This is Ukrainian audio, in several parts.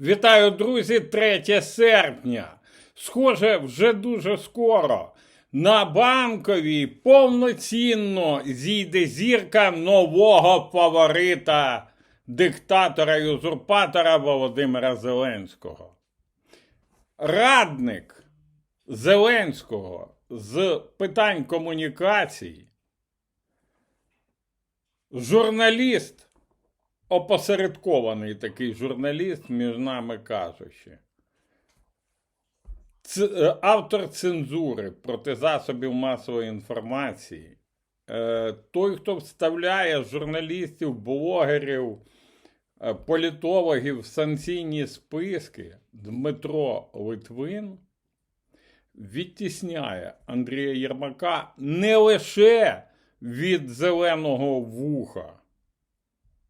Вітаю, друзі, 3 серпня. Схоже, вже дуже скоро на банковій повноцінно зійде зірка нового фаворита диктатора і узурпатора Володимира Зеленського. Радник Зеленського з питань комунікацій, журналіст опосередкований такий журналіст, між нами кажучи. Ц, е, автор цензури проти засобів масової інформації. Е, той, хто вставляє журналістів, блогерів, е, політологів в санкційні списки, Дмитро Литвин відтісняє Андрія Єрмака не лише від зеленого вуха.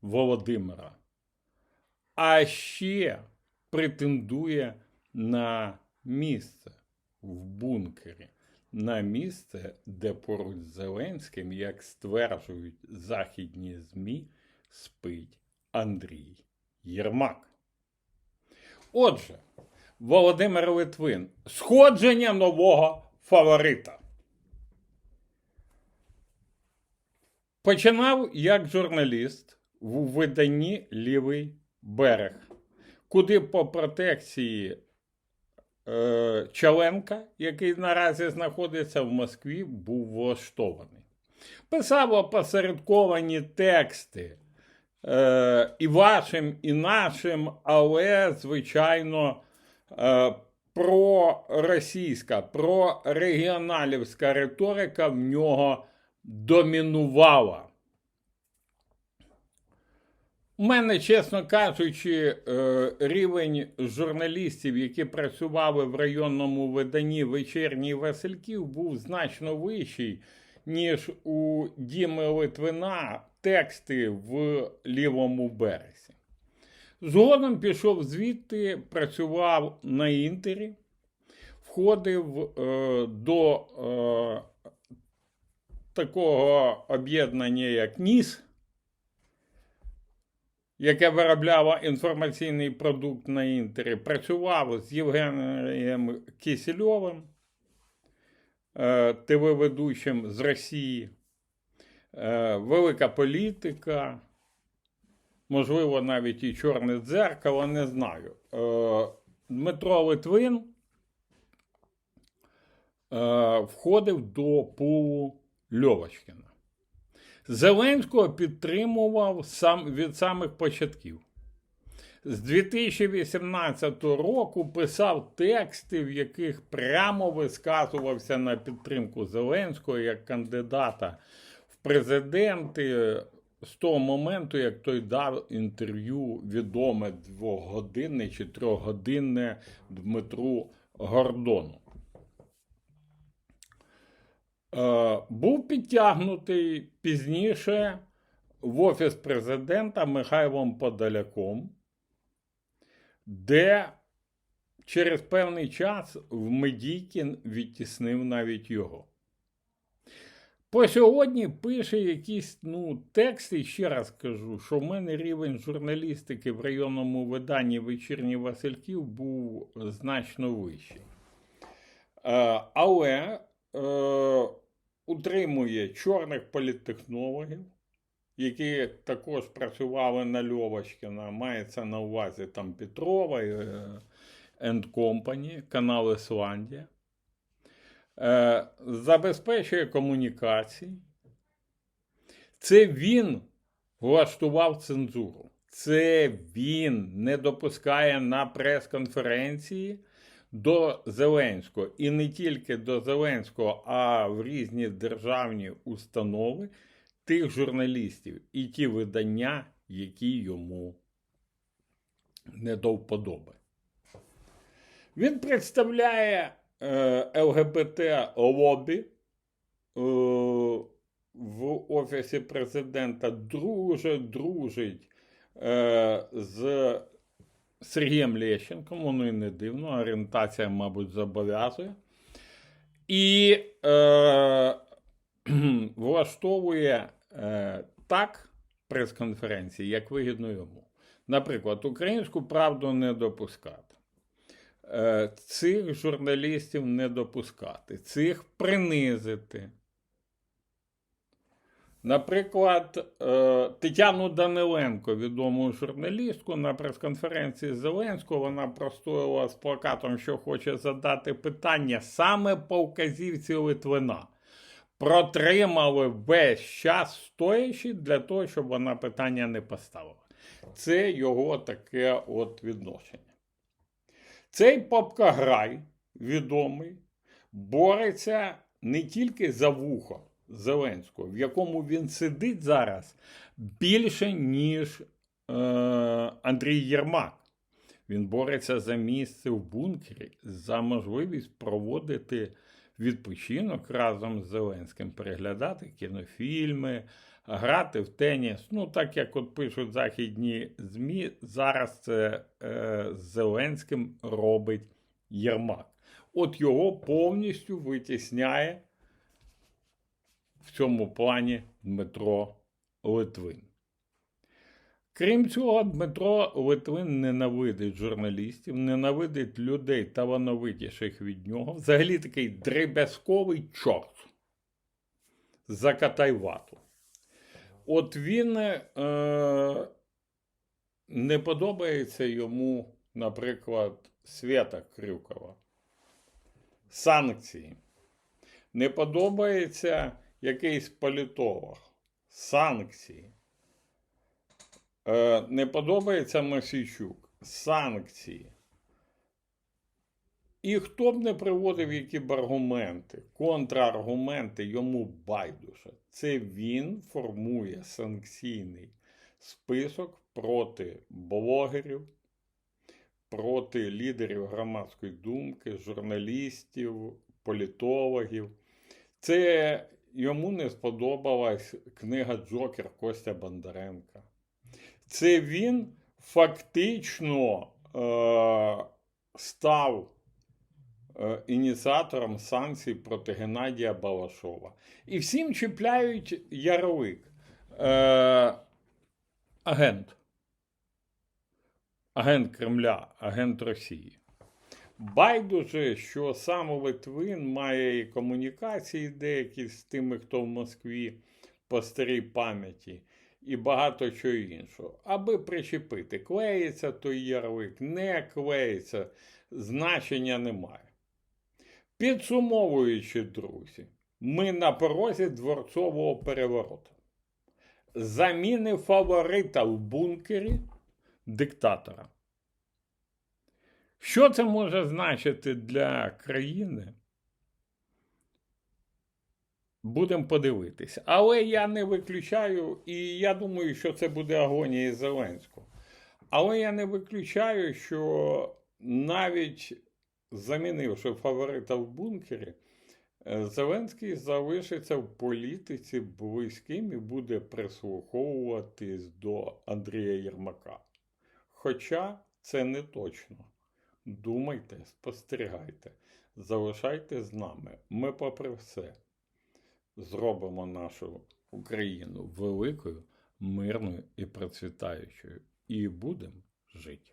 Володимира, а ще претендує на місце в бункері, на місце, де поруч з Зеленським, як стверджують західні ЗМІ, спить Андрій Єрмак. Отже, Володимир Литвин, сходження нового фаворита. Починав як журналіст в виданні Лівий берег, куди по протекції е, Чаленка, який наразі знаходиться в Москві, був влаштований. Писав опосередковані тексти е, і вашим, і нашим, але, звичайно, е, проросійська, прорегіоналівська риторика в нього домінувала. У мене, чесно кажучи, е, рівень журналістів, які працювали в районному виданні вечірній Васильків, був значно вищий, ніж у Діми Литвина тексти в лівому березі. Згодом пішов звідти, працював на інтері, входив е, до е, такого об'єднання, як НІС яке виробляло інформаційний продукт на інтері, працював з Євгенієм Кисельовим, е, ТВ-ведучим з Росії, е, велика політика, можливо, навіть і Чорне дзеркало, не знаю. Е, Дмитро Литвин входив до пулу Льовочкіна. Зеленського підтримував сам від самих початків. З 2018 року писав тексти, в яких прямо висказувався на підтримку Зеленського як кандидата в президенти з того моменту, як той дав інтерв'ю відоме двогодинне чи трьохгодинне Дмитру Гордону. Е, був підтягнутий пізніше в Офіс президента Михайлом Подоляком, де через певний час в Медійкін відтіснив навіть його. По сьогодні пише якісь ну, тексти, ще раз кажу, що в мене рівень журналістики в районному виданні вечірній Васильків був значно вищий. Е, але е, утримує чорних політтехнологів, які також працювали на Льовочкіна, мається на увазі там Петрова and Company, канал Ісландія, е, забезпечує комунікації. Це він влаштував цензуру. Це він не допускає на прес-конференції до Зеленського і не тільки до Зеленського, а в різні державні установи тих журналістів і ті видання, які йому не до вподоби. Він представляє е, ЛГБТ лобі е, в Офісі президента, дуже дружить е, з Сергієм Лещенком, воно і не дивно, орієнтація, мабуть, зобов'язує. І е, влаштовує е, так прес-конференції, як вигідно йому. Наприклад, українську правду не допускати. Е, Цих журналістів не допускати, цих принизити. Наприклад, е, Тетяну Даниленко, відому журналістку, на прес-конференції Зеленського, вона простояла з плакатом, що хоче задати питання саме по вказівці Литвина. Протримали весь час стоячи для того, щоб вона питання не поставила. Це його таке от відношення. Цей попкаграй відомий бореться не тільки за вухо Зеленського, в якому він сидить зараз більше, ніж е, Андрій Єрмак. Він бореться за місце в бункері, за можливість проводити відпочинок разом з Зеленським, переглядати кінофільми, грати в теніс. Ну, так як от пишуть західні ЗМІ, зараз це е, з Зеленським робить Єрмак. От його повністю витісняє в цьому плані Дмитро Литвин. Крім цього, Дмитро Литвин ненавидить журналістів, ненавидить людей талановитіших від нього. Взагалі такий дреб'язковий чорт. Закатай вату. От він е, не подобається йому, наприклад, Свята Крюкова. Санкції. Не подобається якийсь політолог. Санкції. Е, не подобається Масійчук. Санкції. І хто б не приводив які б аргументи, контраргументи йому байдуже. Це він формує санкційний список проти блогерів, проти лідерів громадської думки, журналістів, політологів. Це йому не сподобалась книга Джокер Костя Бондаренка. Це він фактично е, став е, ініціатором санкцій проти Геннадія Балашова. І всім чіпляють ярлик. Е, агент. Агент Кремля, агент Росії. Байдуже, що сам Литвин має і комунікації деякі з тими, хто в Москві по старій пам'яті, і багато чого іншого. Аби причепити, клеїться той ярлик, не клеїться, значення немає. Підсумовуючи, друзі, ми на порозі дворцового перевороту. Заміни фаворита в бункері диктатора. Що це може значити для країни? Будемо подивитися. Але я не виключаю, і я думаю, що це буде агонія Зеленського. Але я не виключаю, що навіть замінивши фаворита в бункері, е, Зеленський залишиться в політиці близьким і буде прислуховуватись до Андрія Єрмака. Хоча це не точно. Думайте, спостерігайте, залишайте з нами. Ми, попри все, зробимо нашу Україну великою, мирною і процвітаючою. І будемо жити.